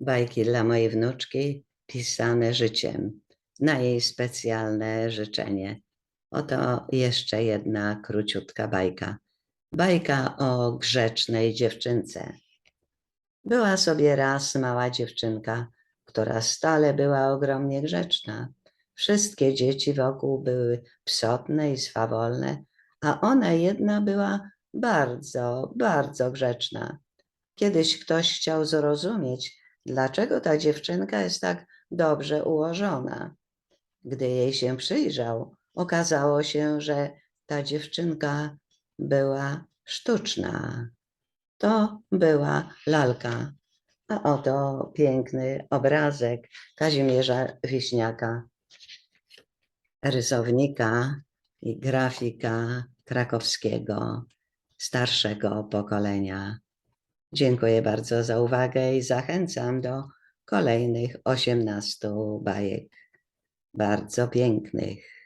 bajki dla mojej wnuczki pisane życiem na jej specjalne życzenie. Oto jeszcze jedna króciutka bajka. Bajka o grzecznej dziewczynce. Była sobie raz mała dziewczynka, która stale była ogromnie grzeczna. Wszystkie dzieci wokół były psotne i swawolne, a ona jedna była bardzo, bardzo grzeczna. Kiedyś ktoś chciał zrozumieć, dlaczego ta dziewczynka jest tak dobrze ułożona. Gdy jej się przyjrzał, okazało się, że ta dziewczynka była sztuczna. To była lalka. A oto piękny obrazek Kazimierza Wiśniaka, rysownika i grafika krakowskiego, starszego pokolenia. Dziękuję bardzo za uwagę i zachęcam do kolejnych 18 bajek. Bardzo pięknych.